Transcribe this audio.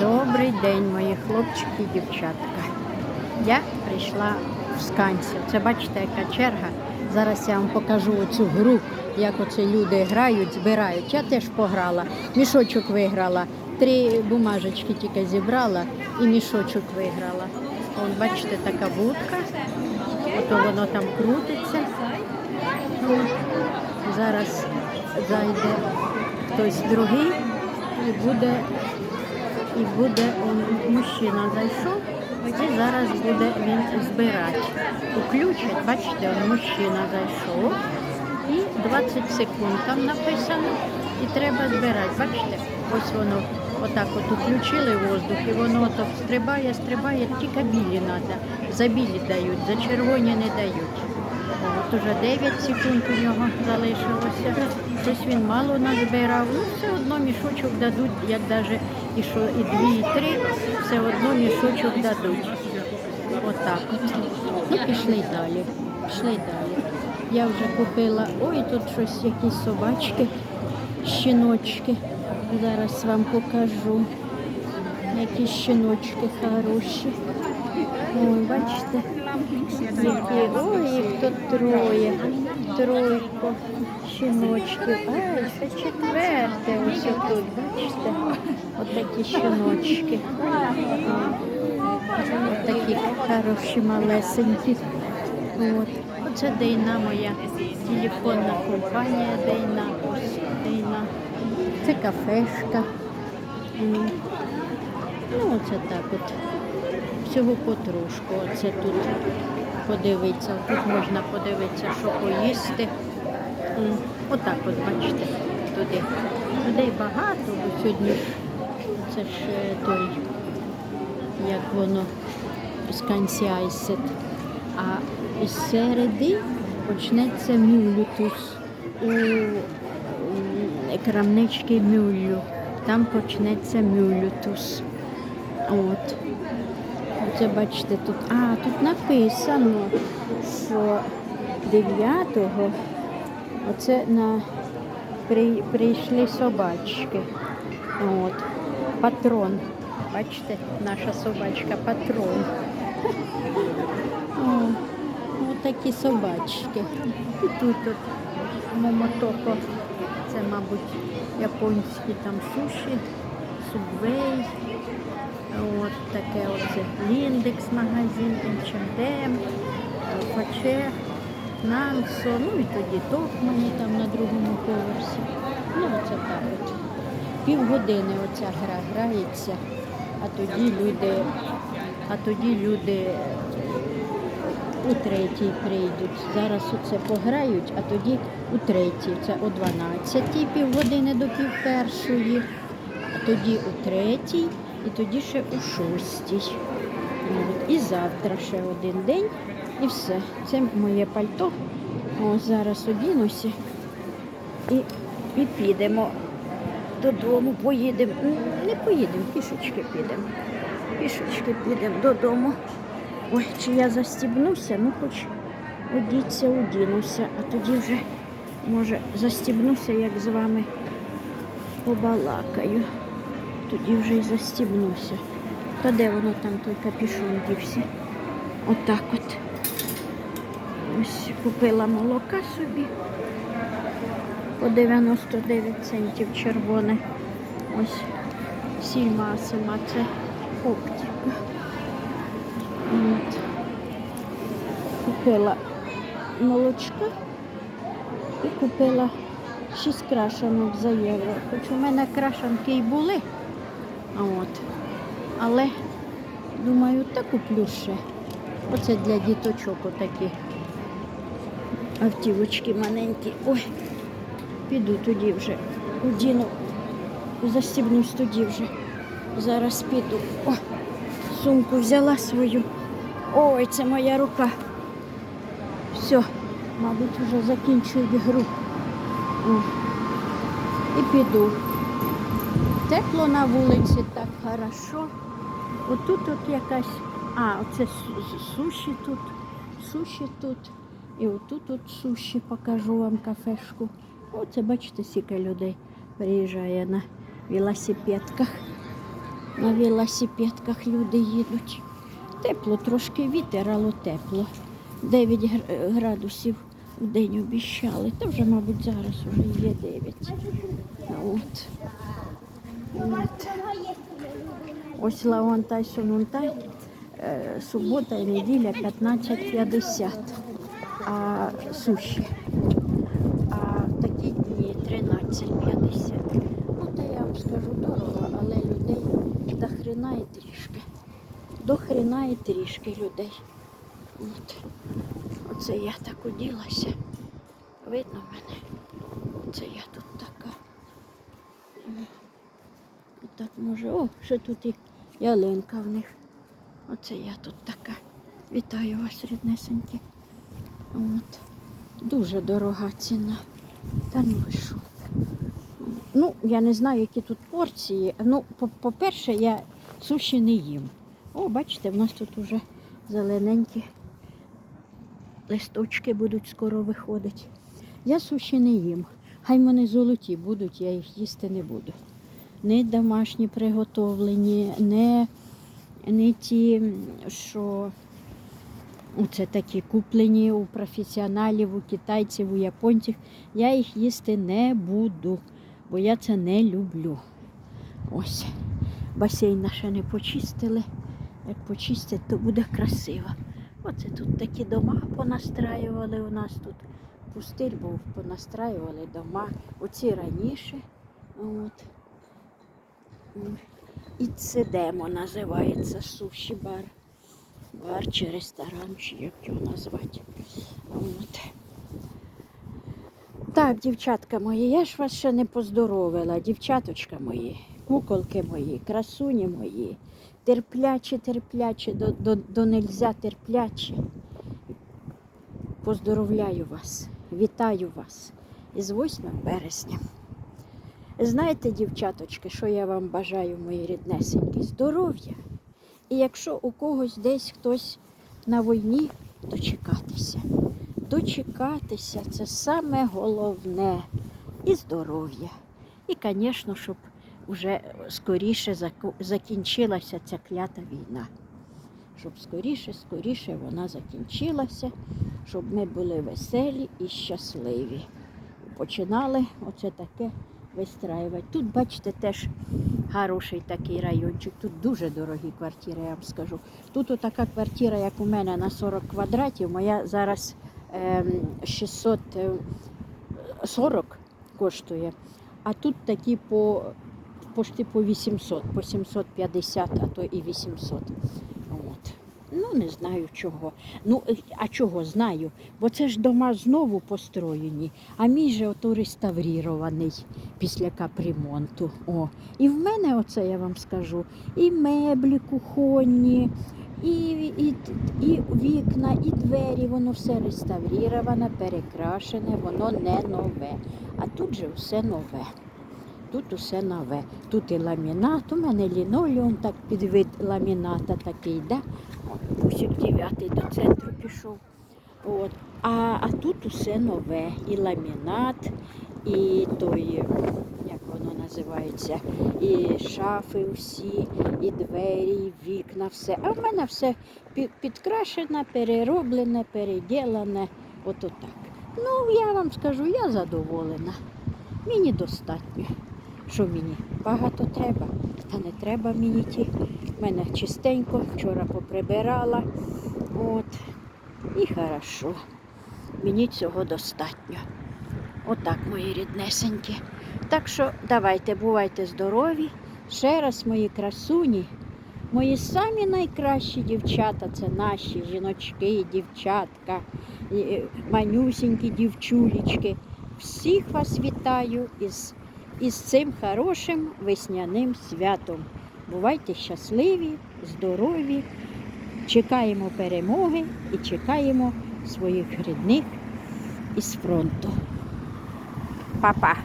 Добрий день, мої хлопчики і дівчатка. Я прийшла в Сканців. Це бачите, яка черга. Зараз я вам покажу оцю гру, як оце люди грають, збирають. Я теж пограла. Мішочок виграла. Три бумажечки тільки зібрала і мішочок виграла. Вон, бачите, така будка. Ото воно там крутиться. Зараз зайде хтось другий і буде і буде мужчина зайшов, і зараз буде він збирати. Уключать, бачите, мужчина зайшов. І 20 секунд там написано. І треба збирати. Бачите, ось воно отак от уключили воздух, і воно от стрибає, стрибає, тільки білі треба. За білі дають, за червоні не дають. Уже 9 секунд у нього залишилося. Щось він мало назбирав. Ну, все одно мішочок дадуть, як навіть і що і дві, і три, все одно мішочок дадуть. Отак от. Ну, пішли далі. Пішли далі. Я вже купила, ой, тут щось, якісь собачки, щіночки. Зараз вам покажу. Які щіночки хороші. Ой, бачите, ой, їх тут троє, тройко, щіночків. Ай, це четверте ось тут, бачите? Отакі щіночки. Ось такі хороші, малесенькі. От. Оце Дейна моя телефонна компанія Дейна. Дейна. Це кафешка. Ну, оце так от. Всього потрошку. Оце тут подивитися. Тут можна подивитися, що поїсти. Отак от, бачите, туди. Людей багато, бо сьогодні це ж е, той, як воно, скансіайсет. А із середи почнеться мюлютус у крамнички мюллю. Там почнеться мюлютус. От. Оце бачите тут. А, тут написано, що 9-го оце на при, прийшли собачки. От. Патрон. Бачите, наша собачка патрон. Ось такі собачки. І тут от момотоко. Це, мабуть, японські там суші, субвей. От таке оце Ліндекс магазин, H&M, Фаче, Нансо, ну і тоді Токмані там на другому поверсі. Ну оце так от. Півгодини оця гра грається, а тоді люди, а тоді люди у третій прийдуть. Зараз оце пограють, а тоді у третій. Це о 12 півгодини до пів першої, тоді у третій і тоді ще у шостій. І завтра ще один день і все. Це моє пальто. О, зараз одінуся і, і підемо додому. Поїдемо. Не поїдемо, пішечки підемо. Пішечки підемо додому. Ой, чи я застібнуся, ну хоч одіться, одінуся, а тоді вже, може, застібнуся, як з вами побалакаю. Тоді вже й застібнуся. Та де воно там той капюшон дівся? Отак от. Ось купила молока собі по 99 центів червоне. Ось сіль масима, це оптика. От. Купила молочка і купила 6 крашанок за євро. Хоч у мене крашанки й були. От. Але думаю, та куплю ще. Оце для діточок отакі автівочки маленькі. Ой, піду тоді вже. Одіну, застібнусь тоді вже. Зараз піду. О, сумку взяла свою. Ой, це моя рука. Все, мабуть, вже закінчую гру. О, І піду. Тепло на вулиці, так хорошо. Отут от якась. А, оце суші тут, суші тут. І отут от суші покажу вам кафешку. Оце бачите, скільки людей приїжджає на велосипедках. На велосипедках люди їдуть. Тепло, трошки вітер, але тепло. 9 градусів в день обіщали. Та вже, мабуть, зараз вже є 9. От. От. Ось Лаонтай Сонунтай. е, Субота і неділя 15.50. А суші. А такі дні 13.50. Ну, та я вам скажу дорого, але людей до хрена і трішки. До хрена і трішки людей. От. Оце я так оділася. Видно мене? Оце я тут Отак може. О, що тут і ялинка в них. Оце я тут така. Вітаю вас, ріднесенькі. От. Дуже дорога ціна. Та ну що? Ну, я не знаю, які тут порції. Ну, по- по-перше, я суші не їм. О, бачите, в нас тут уже зелененькі листочки будуть скоро виходити. Я суші не їм. Хай вони золоті будуть, я їх їсти не буду. Не домашні приготовлені, не, не ті, що це такі куплені у професіоналів, у китайців, у японців. Я їх їсти не буду, бо я це не люблю. Ось. Басейн ще не почистили. Як почистять, то буде красиво. Оце тут такі дома понастраювали у нас тут. Пустир був, понастраювали дома. Оці раніше. От. І цедемо називається суші бар. Бар чи ресторан, чи як його назвати. От. Так, дівчатка мої, я ж вас ще не поздоровила, дівчаточка мої, куколки мої, красуні мої, терплячі, терплячі, до, до, до нельзя терплячі. Поздоровляю вас, вітаю вас із 8 березня. Знаєте, дівчаточки, що я вам бажаю, мої ріднесенькі? Здоров'я. І якщо у когось десь хтось на війні, дочекатися. Дочекатися це саме головне. І здоров'я. І, звісно, щоб вже скоріше закінчилася ця клята війна. Щоб скоріше, скоріше вона закінчилася, щоб ми були веселі і щасливі. Починали оце таке вистраювати. Тут, бачите, теж хороший такий райончик. Тут дуже дорогі квартири, я вам скажу. Тут отака квартира, як у мене на 40 квадратів, моя зараз ем, 640 коштує. А тут такі по по 800, по 750, а то і 800. Ну, не знаю чого. Ну, е, а чого знаю? Бо це ж дома знову построєні, а мій же ото реставрірований після капремонту. О. І в мене, оце я вам скажу, і меблі кухонні, і, і, і вікна, і двері, воно все реставріроване, перекрашене, воно не нове. А тут же все нове. Тут усе нове. Тут і ламінат, у мене лінолеум, так під вид ламіната такий? О, Бусик дев'ятий до центру пішов. От. А, а тут усе нове. І ламінат, і той, як воно називається, і шафи всі, і двері, і вікна, все. А в мене все пі- підкрашене, перероблене, переділене. Ото так. Ну, я вам скажу, я задоволена. Мені достатньо. Що мені? Багато треба. Та не треба мені ті. В мене чистенько, вчора поприбирала. От. І хорошо. Мені цього достатньо. Отак, мої ріднесенькі. Так що давайте, бувайте здорові. Ще раз, мої красуні, мої самі найкращі дівчата це наші жіночки, дівчатка, манюсінькі дівчулечки. Всіх вас вітаю із, із цим хорошим весняним святом. Бувайте щасливі, здорові, чекаємо перемоги і чекаємо своїх рідних із фронту. Па-па!